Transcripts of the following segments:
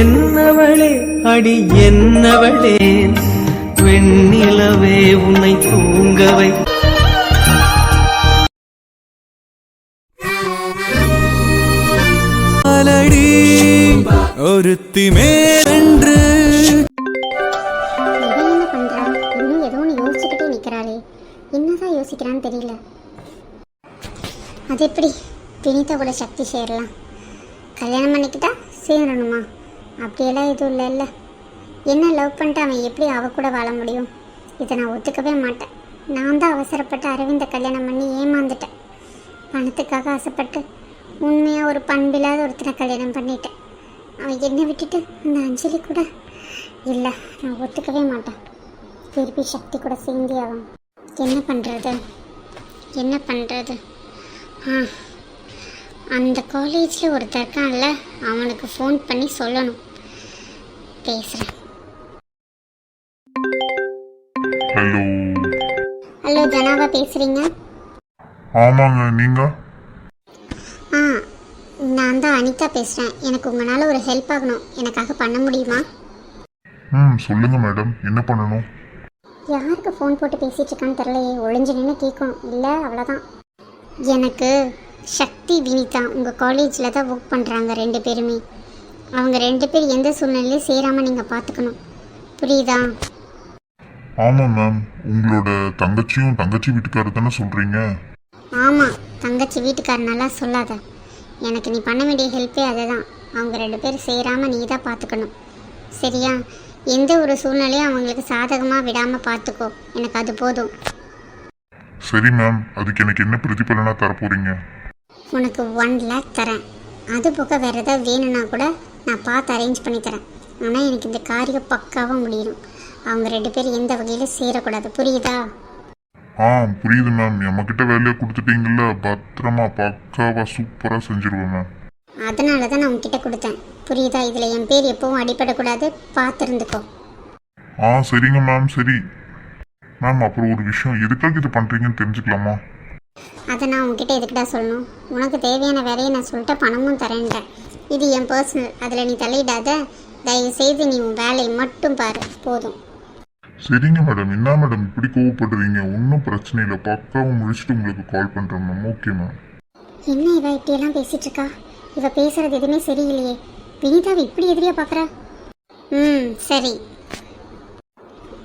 என்னவளே அடி என்னவளே வெண்ணிலவே உன்னை தூங்கவை. அலடி ஒருத்தி மேலென்று. என்னதான் யோசிக்கிறான்னு தெரியல. அது எப்படி? வினிதா கூட சக்தி சேரலாம். கல்யாணம் பண்ணிக்கிட்டா சேரணுமா? அப்படியெல்லாம் எதுவும் இல்லைல்ல என்ன லவ் பண்ணிட்டு அவன் எப்படி அவ கூட வாழ முடியும்? இதை நான் ஒத்துக்கவே மாட்டேன். நான் தான் அவசரப்பட்டு அரவிந்த கல்யாணம் பண்ணி ஏமாந்துட்டேன். பணத்துக்காக ஆசைப்பட்டு உண்மையாக ஒரு பண்பில்லாத ஒருத்தனை கல்யாணம் பண்ணிட்டேன். அவன் என்னை விட்டுட்டு அந்த அஞ்சலி கூட இல்லை நான் ஒத்துக்கவே மாட்டேன். திருப்பி சக்தி கூட சேர்ந்தே ஆகும் என்ன பண்ணுறது என்ன பண்ணுறது ஆ. அந்த காலேஜில் ஒருத்தர் இருக்கான்ல அவனுக்கு ஃபோன் பண்ணி சொல்லணும். பேசுகிறேன் ஹலோ ஹலோ ஜனாவா பேசுகிறீங்க ஆமாங்க நீங்க? ஆ நான் தான் அனிதா பேசுகிறேன் எனக்கு உங்களால் ஒரு ஹெல்ப் ஆகணும். எனக்காக பண்ண முடியுமா? ம் சொல்லுங்க மேடம். என்ன பண்ணணும்? யாருக்கு ஃபோன் போட்டு பேசிட்டு இருக்கான்னு தெரியலையே. ஒளிஞ்சு நின்று கேட்கும் இல்லை அவ்வளோதான் எனக்கு சக்தி வினிதா உங்கள் காலேஜில் தான் ஒர்க் பண்ணுறாங்க ரெண்டு பேருமே. அவங்க ரெண்டு பேர் எந்த சூழ்நிலையும் சேராமல் நீங்கள் பார்த்துக்கணும் புரியுதா? ஆமாம் மேம் உங்களோட தங்கச்சியும் தங்கச்சி வீட்டுக்காரர் தானே சொல்றீங்க? ஆமாம் தங்கச்சி வீட்டுக்காரனெல்லாம் சொல்லாத. எனக்கு நீ பண்ண வேண்டிய ஹெல்ப்பே அதுதான். அவங்க ரெண்டு பேரும் சேராமல் நீ தான் பார்த்துக்கணும் சரியா? எந்த ஒரு சூழ்நிலையும் அவங்களுக்கு சாதகமாக விடாமல் பார்த்துக்கோ எனக்கு அது போதும். சரி மேம் அதுக்கு எனக்கு என்ன பிரதிபலனா தரப்போறீங்க? உனக்கு ஒன் லேக் தரேன். அது போக வேறு ஏதாவது வேணும்னா கூட நான் பார்த்து அரேஞ்ச் பண்ணி தரேன். ஆனால் எனக்கு இந்த காரியம் பக்காவாக முடியணும். அவங்க ரெண்டு பேரும் எந்த வகையிலும் சேரக்கூடாது. புரியுதா? ஆ புரியுது மேம் நம்மக்கிட்ட வேலையை கொடுத்துட்டீங்கல்ல பத்திரமா பக்காவா சூப்பராக செஞ்சிருவேன் மேம் அதனால தான் நான் உன்கிட்ட கொடுத்தேன். புரியுதா? இதில் என் பேர் எப்பவும் அடிபடக்கூடாது. பார்த்துருந்துக்கோ. ஆ சரிங்க மேம் சரி. மேம் அப்புறம் ஒரு விஷயம் எதுக்காக இது பண்ணுறீங்கன்னு தெரிஞ்சுக்கலாமா? அதை நான் உன்கிட்ட எதுக்குடா சொல்லணும்? உனக்கு தேவையான வேலையை நான் சொல்லிட்டு பணமும் தரேன்ட்டேன். இது என் பர்சனல் அதில் நீ தலையிடாத தயவு செய்து நீ உன் வேலையை மட்டும் பாரு. போதும். சரிங்க மேடம் என்ன மேடம் இப்படி கோவப்படுறீங்க? ஒன்றும் பிரச்சனை இல்லை. பக்காவும் முடிச்சுட்டு உங்களுக்கு கால் பண்ணுறேன் மேம் ஓகே மேம் என்ன இவ இப்படியெல்லாம் பேசிட்டு இருக்கா இவ பேசுறது எதுவுமே சரியில்லையே. வினிதாவை இப்படி எதிரியா பார்க்கறா ம் சரி.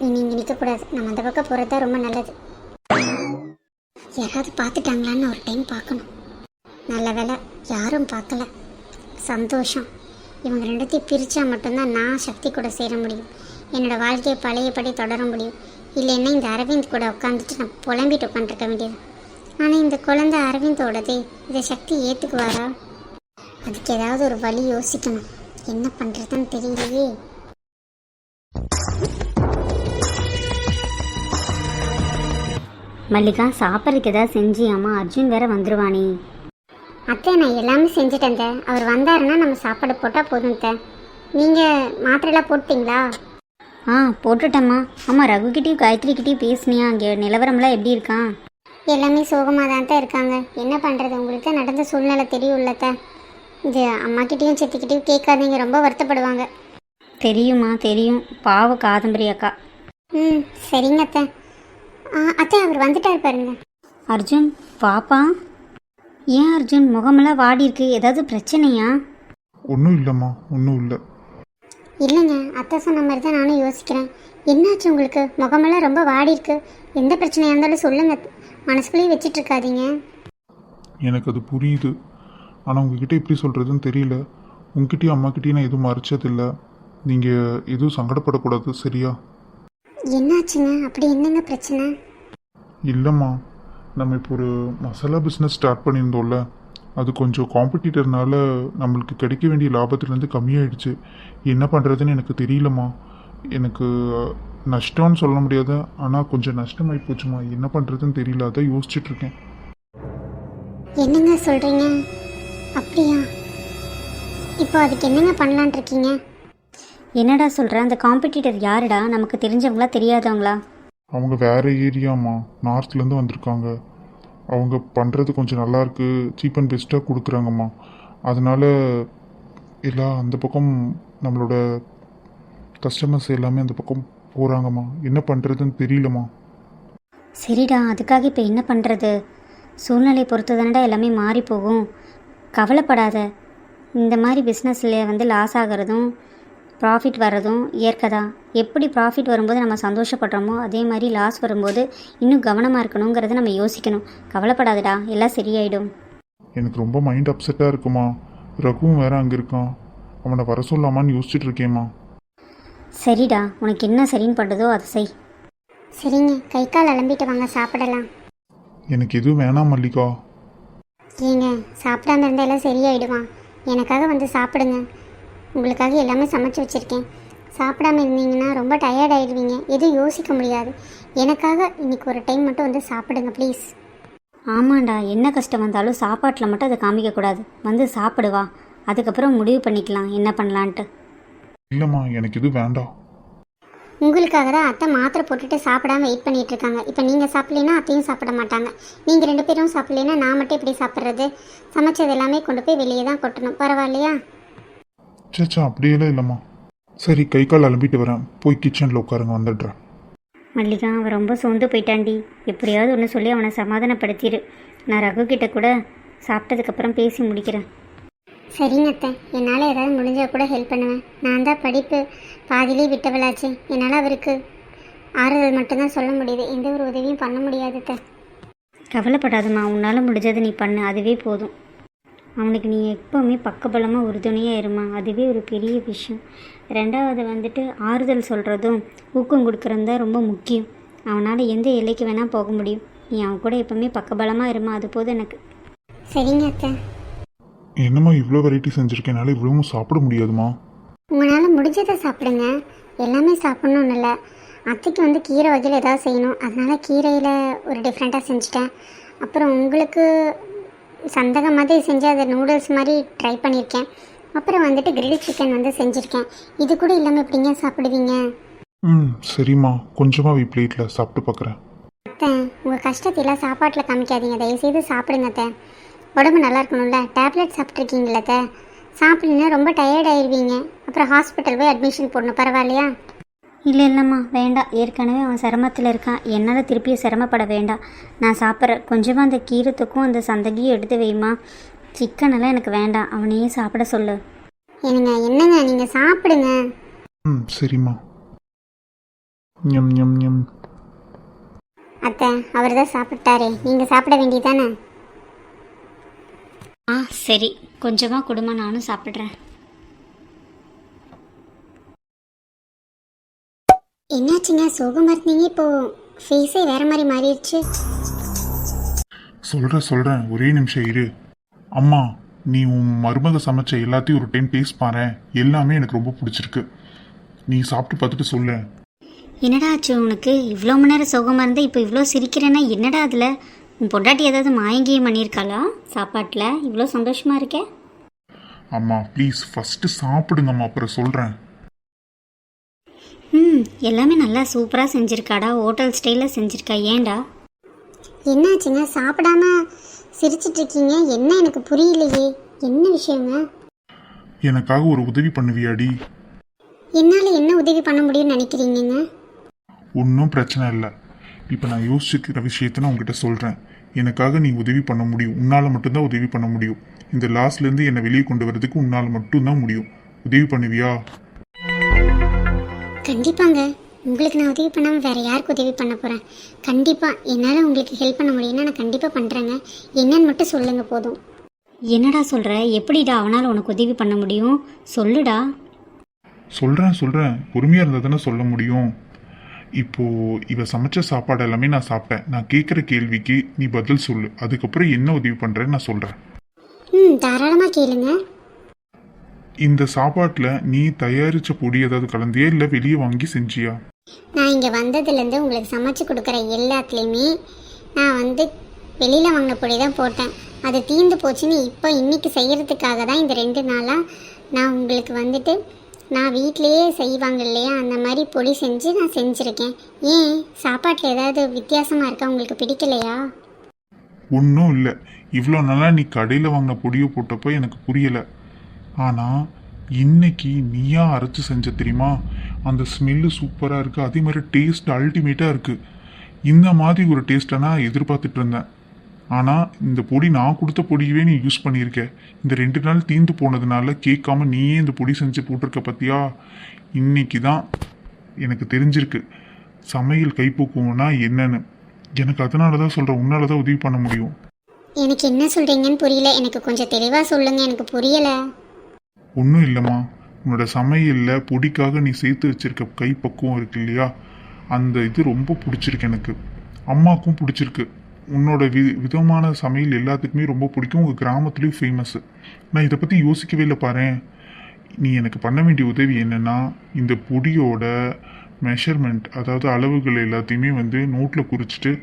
நீ இங்கே நிற்கக்கூடாது நம்ம அந்த பக்கம் போகிறது தான் ரொம்ப நல்லது. யாராவது பார்த்துட்டாங்களான்னு ஒரு டைம் பார்க்கணும். நல்ல வேலை யாரும் பார்க்கல. சந்தோஷம். இவங்க ரெண்டுத்தையும் பிரித்தா மட்டும்தான் நான் சக்தி கூட சேர முடியும். என்னோடய வாழ்க்கையை பழையபடி தொடர முடியும். இல்லைன்னா இந்த அரவிந்த் கூட உட்காந்துட்டு நான் புலம்பிட்டு உட்காந்துருக்க வேண்டியது. ஆனால் இந்த குழந்தை அரவிந்தோடதே இதை சக்தி ஏற்றுக்குவாரா அதுக்கு ஏதாவது ஒரு வழி யோசிக்கணும். என்ன பண்ணுறதுன்னு தெரியலையே. மல்லிகா சாப்பிட்றதுக்கு ஏதாவது செஞ்சியாமா அர்ஜுன் வேற வந்துருவானே. அத்தை நான் எல்லாமே செஞ்சுட்டேன் தே. அவர் வந்தாருன்னா நம்ம சாப்பாடு போட்டால் போதும் தே நீங்கள் மாத்திரைலாம் போட்டீங்களா ஆ போட்டுட்டேம்மா. ஆமாம் ரகுக்கிட்டேயும் காயத்ரிக்கிட்டேயும் பேசுனியா? அங்கே நிலவரம்லாம் எப்படி இருக்கான் எல்லாமே சோகமாக தான் தான் இருக்காங்க. என்ன பண்ணுறது உங்களுக்கு தான் நடந்த சூழ்நிலை தெரியும்ல தே இது அம்மாக்கிட்டேயும் சித்திக்கிட்டேயும் கேட்காதீங்க. ரொம்ப வருத்தப்படுவாங்க. தெரியுமா தெரியும். பாவ காதம்பரி அக்கா. ம் சரிங்க அத்தை. அத்தை அவர் வந்துட்டார் பாருங்க. அர்ஜுன் பாப்பா? ஏன் அர்ஜுன் முகமெல்லாம் வாடி இருக்கு ஏதாவது பிரச்சனையா? ஒன்றும் இல்லைம்மா ஒன்றும் இல்லை. இல்லைங்க அத்தை சொன்ன மாதிரி தான் நானும் யோசிக்கிறேன். என்னாச்சு உங்களுக்கு? முகமெல்லாம் ரொம்ப வாடி இருக்கு எந்த பிரச்சனையாக இருந்தாலும் சொல்லுங்க. மனசுக்குள்ளேயே வச்சிட்டு இருக்காதீங்க எனக்கு அது புரியுது. ஆனால் உங்ககிட்ட எப்படி சொல்கிறதுன்னு தெரியல. உங்ககிட்டயும் அம்மாக்கிட்டேயும் நான் எதுவும் மறைச்சதில்லை. நீங்கள் எதுவும் சங்கடப்படக்கூடாது சரியா? என்னாச்சுங்க? அப்படி என்னங்க பிரச்சனை? இல்லைம்மா. நம்ம இப்போ ஒரு மசாலா பிஸ்னஸ் ஸ்டார்ட் பண்ணியிருந்தோம்ல. அது கொஞ்சம் காம்படிட்டர்னால நம்மளுக்கு கிடைக்க வேண்டிய லாபத்துலேருந்து கம்மியாயிடுச்சு. என்ன பண்ணுறதுன்னு எனக்கு தெரியலம்மா. எனக்கு நஷ்டம்னு சொல்ல முடியாது ஆனால் கொஞ்சம் நஷ்டமாகி போச்சுமா என்ன பண்ணுறதுன்னு தெரியல. அதான் யோசிச்சுட்டு இருக்கேன். என்னங்க சொல்றீங்க? அப்படியா? இப்போ அதுக்கு என்னங்க பண்ணலான் இருக்கீங்க? என்னடா சொல்கிற அந்த காம்படிட்டர் யாருடா? நமக்கு தெரிஞ்சவங்களா தெரியாதவங்களா? அவங்க வேற ஏரியாம்மா நார்த்லேருந்து வந்திருக்காங்க. அவங்க பண்ணுறது கொஞ்சம் நல்லா இருக்கு. சீப் அண்ட் பெஸ்ட்டாக கொடுக்குறாங்கம்மா. அதனால எல்லாம் அந்த பக்கம் நம்மளோட கஸ்டமர்ஸ் எல்லாமே அந்த பக்கம் போகிறாங்கம்மா என்ன பண்ணுறதுன்னு தெரியலம்மா. சரிடா அதுக்காக இப்போ என்ன பண்ணுறது சூழ்நிலையை பொறுத்து தானடா எல்லாமே மாறி போகும் கவலைப்படாத. இந்த மாதிரி பிஸ்னஸில் வந்து லாஸ் ஆகிறதும் ப்ராஃபிட் வர்றதும் இயற்கை தான் எப்படி ப்ராஃபிட் வரும்போது நம்ம சந்தோஷப்படுறோமோ அதே மாதிரி லாஸ் வரும்போது இன்னும் கவனமாக இருக்கணுங்கிறத நம்ம யோசிக்கணும். கவலைப்படாதடா எல்லாம் சரியாயிடும். எனக்கு ரொம்ப மைண்ட் அப்செட்டாக இருக்குமா? ரகுவும் வேற அங்கே இருக்கான். அவனை வர சொல்லாமான்னு யோசிச்சுட்டு இருக்கேம்மா. சரிடா உனக்கு என்ன சரின்னு படுதோ அதை செய். சரிங்க கை கால் அலம்பிட்டு வாங்க சாப்பிடலாம். எனக்கு எதுவும் வேணாம் மல்லிகா. ஏங்க சாப்பிடாம இருந்தால் எல்லாம் சரியாயிடுவான் எனக்காக வந்து சாப்பிடுங்க. உங்களுக்காக எல்லாமே சமைச்சு வச்சுருக்கேன். சாப்பிடாம இருந்தீங்கன்னா ரொம்ப டயர்ட் ஆயிடுவீங்க. எதுவும் யோசிக்க முடியாது. எனக்காக இன்னைக்கு ஒரு டைம் மட்டும் வந்து சாப்பிடுங்க ப்ளீஸ் ஆமாண்டா என்ன கஷ்டம் வந்தாலும் சாப்பாட்டில் மட்டும் அதை காமிக்கக்கூடாது வந்து சாப்பிடுவா அதுக்கப்புறம் முடிவு பண்ணிக்கலாம். என்ன பண்ணலான்ட்டு. இல்லைம்மா எனக்கு எதுவும் வேண்டாம். உங்களுக்காக தான் அத்தை மாத்திரை போட்டுட்டு சாப்பிடாம வெயிட் பண்ணிட்டு இருக்காங்க. இப்போ நீங்கள் சாப்பிட்லனா அத்தையும் சாப்பிட மாட்டாங்க. நீங்கள் ரெண்டு பேரும் சாப்பிட்லனா நான் மட்டும் எப்படி சாப்பிட்றது? சமைச்சது எல்லாமே கொண்டு போய் வெளியே தான் கொட்டணும். பரவாயில்லையா? சேச்சா அப்படியெல்லாம் இல்லைம்மா. சரி கை கால் அலம்பிட்டு வரேன். போய் கிச்சனில் உட்காருங்க வந்துடுறேன். மல்லிகா அவன் ரொம்ப சோர்ந்து போயிட்டான்டி எப்படியாவது ஒன்று சொல்லி அவனை சமாதானப்படுத்திடு நான் ரகு கிட்ட கூட சாப்பிட்டதுக்கப்புறம் பேசி முடிக்கிறேன். சரிங்க அத்தை. என்னால் ஏதாவது முடிஞ்சால் கூட ஹெல்ப் பண்ணுவேன். நான் தான் படிப்பு பாதியிலே விட்டவளாச்சு. என்னால் அவருக்கு ஆறுதல் மட்டும்தான் சொல்ல முடியுது. எந்த ஒரு உதவியும் பண்ண முடியாது அத்தை. கவலைப்படாதம்மா. உன்னால் முடிஞ்சதை நீ பண்ணு. அதுவே போதும். அவனுக்கு நீ எப்போவுமே பக்கபலமாக உறுதுணையாக இருமா. அதுவே ஒரு பெரிய விஷயம். ரெண்டாவது வந்துட்டு ஆறுதல் சொல்கிறதும் ஊக்கம் கொடுக்குறதும் தான் ரொம்ப முக்கியம். அவனால் எந்த எல்லைக்கு வேணால் போக முடியும். நீ அவன் கூட எப்போவுமே பக்கபலமாக இருமா. அது போதும் எனக்கு. சரிங்க அத்தை. என்னம்மா இவ்வளோ வெரைட்டி செஞ்சுருக்கேனால இவ்வளவும் சாப்பிட முடியாதுமா உங்களால் முடிஞ்சதை சாப்பிடுங்க. எல்லாமே சாப்பிட்ணுன்னு இல்லை. அத்தைக்கு வந்து கீரை வகையில் ஏதாவது செய்யணும். அதனால கீரையில் ஒரு டிஃப்ரெண்ட்டாக செஞ்சுட்டேன். அப்புறம் உங்களுக்கு சந்தகம் மாதிரி செஞ்சு அதை நூடுல்ஸ் மாதிரி ட்ரை பண்ணியிருக்கேன். அப்புறம் வந்துட்டு கிரில் சிக்கன் வந்து செஞ்சுருக்கேன். இது கூட இல்லாமல் எப்படிங்க சாப்பிடுவீங்க? ம் சரிம்மா. கொஞ்சமாக வை பிளேட்டில் சாப்பிட்டு பார்க்குறேன் அத்தை உங்கள் கஷ்டத்தையெல்லாம் சாப்பாட்டில் காமிக்காதீங்க. தயவுசெய்து சாப்பிடுங்க அத்தை. உடம்பு நல்லா இருக்கணும்ல. டேப்லெட் சாப்பிட்ருக்கீங்களா அத்தை. சாப்பிட்லன்னா ரொம்ப டயர்ட் ஆயிடுவீங்க அப்புறம் ஹாஸ்பிட்டல் போய் அட்மிஷன் போடணும். பரவாயில்லையா? இல்லை இல்லைம்மா வேண்டாம் ஏற்கனவே அவன் சிரமத்தில் இருக்கான். என்னால் திருப்பியும் சிரமப்பட வேண்டாம். நான் சாப்பிட்றேன். கொஞ்சமாக அந்த கீரத்துக்கும் அந்த சந்தகியும் எடுத்து வைமா சிக்கன் எல்லாம் எனக்கு வேண்டாம். அவனையே சாப்பிட சொல்லு. என்னங்க என்னங்க? நீங்கள் சாப்பிடுங்க. ம் சரிம்மா. ஞம் ஞம் ஞம். அத்தை அவர் தான் சாப்பிட்டாரே. நீங்கள் சாப்பிட வேண்டியதானே ஆ சரி. கொஞ்சமாக கொடுமா நானும் சாப்பிட்றேன். என்னாச்சுங்க? சோகமாக இருந்தீங்க இப்போ. ஃபேஸே வேற மாதிரி மாறிடுச்சு. சொல்கிறேன் சொல்கிறேன் ஒரே நிமிஷம் இரு. அம்மா நீ உன் மருமக சமைச்ச எல்லாத்தையும் ஒரு டைம் டேஸ்ட் பாரு எல்லாமே எனக்கு ரொம்ப பிடிச்சிருக்கு. நீ சாப்பிட்டு பார்த்துட்டு சொல்லு. என்னடா ஆச்சு உனக்கு? இவ்வளோ மணி நேரம் சோகமாக இருந்தால் இப்போ இவ்வளோ சிரிக்கிறேன்னா என்னடா அதில்? உன் பொண்டாட்டி ஏதாவது மாயங்கியம் பண்ணியிருக்காளா? சாப்பாட்டில்? இவ்வளோ சந்தோஷமாக இருக்கே. அம்மா ப்ளீஸ் ஃபஸ்ட்டு சாப்பிடுங்கம்மா அப்புறம் சொல்கிறேன் ம் எல்லாமே நல்லா சூப்பராக செஞ்சுருக்காடா. ஹோட்டல் ஸ்டைலில் செஞ்சுருக்கா ஏன்டா? என்னாச்சுங்க? சாப்பிடாம சிரிச்சிட்டு இருக்கீங்க என்ன எனக்கு புரியலையே. என்ன விஷயங்க? எனக்காக ஒரு உதவி பண்ணுவியாடி? என்னால் என்ன உதவி பண்ண முடியும்னு நினைக்கிறீங்கங்க? ஒன்றும் பிரச்சனை இல்லை. இப்போ நான் யோசிச்சுக்கிற விஷயத்த நான் உங்ககிட்ட சொல்கிறேன் எனக்காக நீ உதவி பண்ண முடியும். உன்னால் மட்டும்தான் உதவி பண்ண முடியும். இந்த லாஸ்லேருந்து என்னை வெளியே கொண்டு வரதுக்கு உன்னால் மட்டும்தான் முடியும். உதவி பண்ணுவியா? கண்டிப்பாங்க. உங்களுக்கு நான் உதவி பண்ணாமல் வேற யாருக்கு உதவி பண்ண போகிறேன் கண்டிப்பாக என்னால் உங்களுக்கு ஹெல்ப் பண்ண முடியும்னா நான் கண்டிப்பாக பண்ணுறேங்க என்னன்னு மட்டும் சொல்லுங்கள் போதும். என்னடா சொல்கிற எப்படிடா அவனால் உனக்கு உதவி பண்ண முடியும்? சொல்லுடா. சொல்கிறேன் சொல்கிறேன் பொறுமையாக இருந்தால் தானே சொல்ல முடியும். இப்போது இவ சமைச்ச சாப்பாடு எல்லாமே நான் சாப்பிட்டேன். நான் கேட்குற கேள்விக்கு நீ பதில் சொல்லு. அதுக்கப்புறம் என்ன உதவி பண்ணுறேன்னு நான் சொல்கிறேன் ம் தாராளமாக கேளுங்க. இந்த சாப்பாட்டில் நீ தயாரித்த பொடி ஏதாவது கலந்தியா இல்லை வெளியே வாங்கி செஞ்சியா? நான் இங்கே வந்ததுலேருந்து உங்களுக்கு சமைச்சு கொடுக்குற எல்லாத்துலேயுமே நான் வந்து வெளியில் வாங்கின பொடி தான் போட்டேன். அது தீர்ந்து போச்சுன்னு இப்போ இன்னைக்கு செய்கிறதுக்காக தான் இந்த ரெண்டு நாளாக நான் உங்களுக்கு வந்துட்டு நான் வீட்டிலேயே செய்வாங்க இல்லையா? அந்த மாதிரி பொடி செஞ்சு நான் செஞ்சுருக்கேன். ஏன்? சாப்பாட்டில் ஏதாவது வித்தியாசமாக இருக்கா? உங்களுக்கு பிடிக்கலையா? ஒன்றும் இல்லை. இவ்வளோ நாளா நீ கடையில் வாங்கின பொடியை போட்டப்போ எனக்கு புரியலை. ஆனால் இன்னைக்கு நீயா அரைச்சு செஞ்ச தெரியுமா? அந்த ஸ்மெல்லு சூப்பராக இருக்குது அதே மாதிரி டேஸ்ட் அல்டிமேட்டாக இருக்குது இந்த மாதிரி ஒரு டேஸ்ட்டை நான் எதிர்பார்த்துட்டு இருந்தேன். ஆனால் இந்த பொடி நான் கொடுத்த பொடியவே நீ யூஸ் பண்ணியிருக்க. இந்த ரெண்டு நாள் தீந்து போனதுனால கேட்காம நீயே இந்த பொடி செஞ்சு போட்டிருக்க பத்தியா? இன்னைக்கு தான் எனக்கு தெரிஞ்சிருக்கு. சமையல் கைப்போக்குவோம்னா என்னன்னு. எனக்கு அதனால தான் சொல்கிறேன் உன்னால தான் உதவி பண்ண முடியும். எனக்கு என்ன சொல்கிறீங்கன்னு புரியல. எனக்கு கொஞ்சம் தெளிவாக சொல்லுங்கள் எனக்கு புரியலை. ஒன்றும் இல்லைம்மா. உன்னோட சமையலில் பொடிக்காக நீ சேர்த்து வச்சிருக்க கைப்பக்குவம் இருக்கு இல்லையா? அந்த இது ரொம்ப பிடிச்சிருக்கு எனக்கு. அம்மாவுக்கும் பிடிச்சிருக்கு. உன்னோட வி விதமான சமையல் எல்லாத்துக்குமே ரொம்ப பிடிக்கும். உங்கள் கிராமத்துலேயும் ஃபேமஸ்ஸு நான் இதை பற்றி யோசிக்கவே இல்லை பாரு நீ எனக்கு பண்ண வேண்டிய உதவி என்னென்னா இந்த பொடியோட மெஷர்மெண்ட் அதாவது அளவுகள் எல்லாத்தையுமே வந்து நோட்டில் குறிச்சிட்டு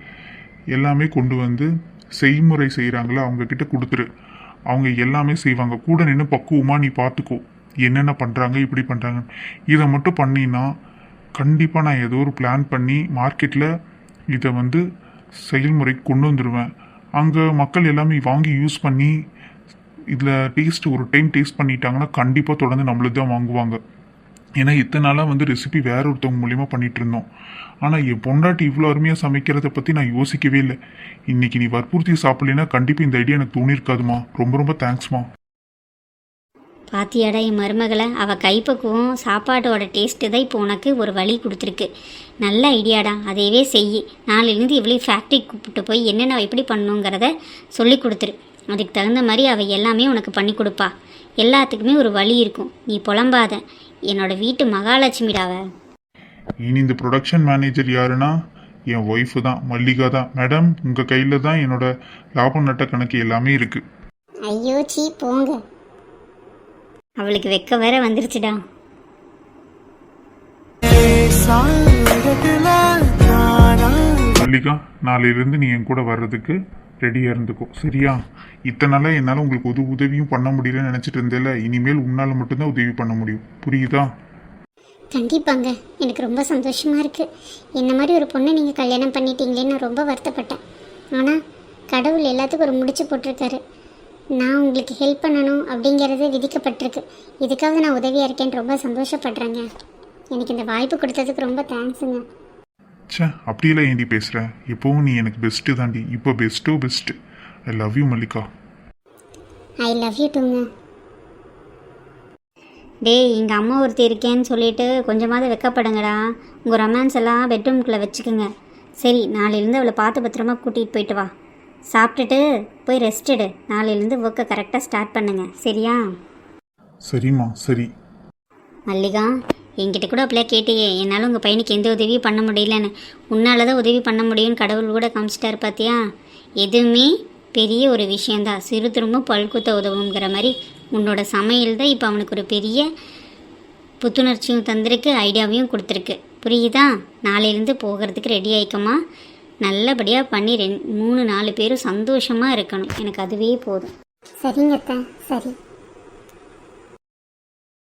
எல்லாமே கொண்டு வந்து செய்முறை செய்கிறாங்களோ அவங்கக்கிட்ட கொடுத்துரு. அவங்க எல்லாமே செய்வாங்க. கூட நின்று பக்குவமாக நீ பார்த்துக்கோ என்னென்ன பண்ணுறாங்க இப்படி பண்ணுறாங்க இதை மட்டும் பண்ணினா கண்டிப்பாக நான் ஏதோ ஒரு பிளான் பண்ணி மார்க்கெட்டில் இதை வந்து செயல்முறைக்கு கொண்டு வந்துடுவேன் அங்கே மக்கள் எல்லாமே வாங்கி யூஸ் பண்ணி இதில் டேஸ்ட் ஒரு டைம் டேஸ்ட் பண்ணிட்டாங்கன்னா கண்டிப்பாக தொடர்ந்து நம்மளுக்கு தான் வாங்குவாங்க. ஏன்னா இத்தனை நாளாக வந்து ரெசிபி வேற ஒருத்தவங்க மூலியமாக பண்ணிட்டு இருந்தோம் ஆனால் என் பொண்டாட்டி இவ்வளோ அருமையாக சமைக்கிறத பற்றி நான் யோசிக்கவே இல்லை. இன்னைக்கு நீ வற்புறுத்தி சாப்பிடலைன்னா கண்டிப்பாக இந்த ஐடியா எனக்கு தோணிருக்காதுமா ரொம்ப ரொம்ப தேங்க்ஸ்மா பாத்தியாடா என் மருமகளை. அவள் கைப்பக்குவம் சாப்பாட்டோட டேஸ்ட்டு தான் இப்போ உனக்கு ஒரு வழி கொடுத்துருக்கு. நல்ல ஐடியாடா அதையவே செய் நாளையிலேருந்து இவ்வளோ ஃபேக்ட்ரிக்கு கூப்பிட்டு போய் என்னென்ன எப்படி பண்ணுங்கிறத சொல்லி கொடுத்துரு. அதுக்கு தகுந்த மாதிரி அவள் எல்லாமே உனக்கு பண்ணி கொடுப்பா. எல்லாத்துக்குமே ஒரு வழி இருக்கும். நீ புலம்பாத. என்னோட வீட்டு மகாலட்சுமிடாவ. இனி இந்த ப்ரொடக்ஷன் மேனேஜர் யாருன்னா என் ஒய்ஃபு தான் மல்லிகா தான். மேடம் உங்கள் கையில் தான் என்னோட லாபம் நட்ட கணக்கு எல்லாமே இருக்குது ஐயோ சீ போங்க. அவளுக்கு வெக்க வேற வந்துருச்சுடா. மல்லிகா நாளையிலேருந்து நீ என் கூட வர்றதுக்கு ரெடியாக இருந்துக்கும் சரியா? இத்தனை நாளாக என்னால் உங்களுக்கு உதவி உதவியும் பண்ண முடியலன்னு நினச்சிட்டு இருந்தேல இனிமேல் உன்னால் மட்டும்தான் உதவி பண்ண முடியும். புரியுதா? கண்டிப்பாங்க. எனக்கு ரொம்ப சந்தோஷமாக இருக்குது என்ன மாதிரி ஒரு பொண்ணை நீங்கள் கல்யாணம் பண்ணிட்டீங்களேன்னு நான் ரொம்ப வருத்தப்பட்டேன். ஆனால் கடவுள் எல்லாத்துக்கும் ஒரு முடிச்சு போட்டிருக்காரு. நான் உங்களுக்கு ஹெல்ப் பண்ணணும் அப்படிங்கிறது விதிக்கப்பட்டிருக்கு. இதுக்காக நான் உதவியாக இருக்கேன்னு ரொம்ப சந்தோஷப்படுறேங்க. எனக்கு இந்த வாய்ப்பு கொடுத்ததுக்கு ரொம்ப தேங்க்ஸுங்க ச்சே அப்படியெல்லாம் ஏண்டி பேசுகிற இப்போவும் நீ எனக்கு பெஸ்ட்டு தாண்டி. இப்போ பெஸ்ட்டோ best I love you Mallika. I love you டூங்க டேய் எங்கள் அம்மா ஒருத்தி இருக்கேன்னு சொல்லிட்டு கொஞ்சமாவது வெக்கப்படுங்கடா. உங்கள் ரொமான்ஸ் எல்லாம் பெட்ரூம்குள்ளே வச்சுக்கோங்க. சரி நாளையிலேருந்து அவளை பார்த்து பத்திரமா கூட்டிகிட்டு போயிட்டு வா. சாப்பிட்டுட்டு போய் ரெஸ்ட் எடு. நாளையிலேருந்து ஒர்க்கை கரெக்டாக ஸ்டார்ட் பண்ணுங்க. சரியா? சரிம்மா சரி. மல்லிகா என்கிட்ட கூட அப்படிலாம் கேட்டியே. என்னால் உங்கள் பையனுக்கு எந்த உதவியும் பண்ண முடியலன்னு. உன்னால் தான் உதவி பண்ண முடியும்னு கடவுள் கூட காமிச்சிட்டாரு பார்த்தியா எதுவுமே பெரிய ஒரு விஷயந்தான் சிறு திரும்ப பல்குத்த உதவுங்கிற மாதிரி உன்னோட சமையல் தான் இப்போ அவனுக்கு ஒரு பெரிய புத்துணர்ச்சியும் தந்திருக்கு ஐடியாவையும் கொடுத்துருக்கு. புரியுதா? நாளையிலேருந்து போகிறதுக்கு ரெடி ஆகிக்கோமா நல்லபடியாக பண்ணி ரெண் மூணு நாலு பேரும் சந்தோஷமாக இருக்கணும். எனக்கு அதுவே போதும். சரிங்க சரி.